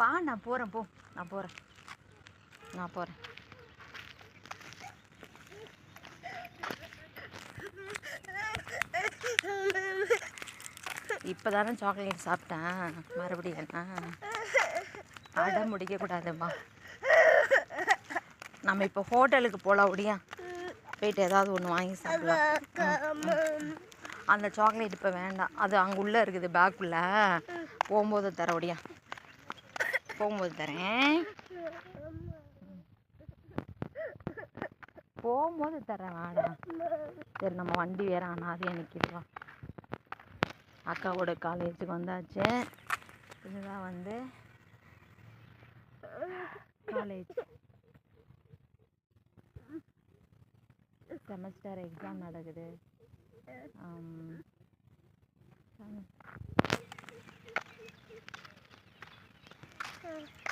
வா நான் போகிறேன் போ. நான் போகிறேன் நான் போகிறேன் இப்போ தானே சாக்லேட் சாப்பிட்டேன். மறுபடியும் என்ன? அடம் முடிக்கக்கூடாதும்மா. நம்ம இப்போ ஹோட்டலுக்கு போகலாம் ஒடியா? போயிட்டு ஏதாவது ஒன்று வாங்கி சாப்பிடலாம். அந்த சாக்லேட் இப்போ வேண்டாம். அது அங்கே உள்ளே இருக்குது பேக்குள்ளே போகும்போது தர ஒடியா. போகும்போது தரேன். போகும்போது தரேன் வாடா. சரி நம்ம வண்டி வேற அனாதையாக நிற்கிடுவா அக்காவோட காலேஜுக்கு வந்தாச்சு. இதுதான் வந்து காலேஜ் செமஸ்டர் எக்ஸாம் நடக்குது. Bye.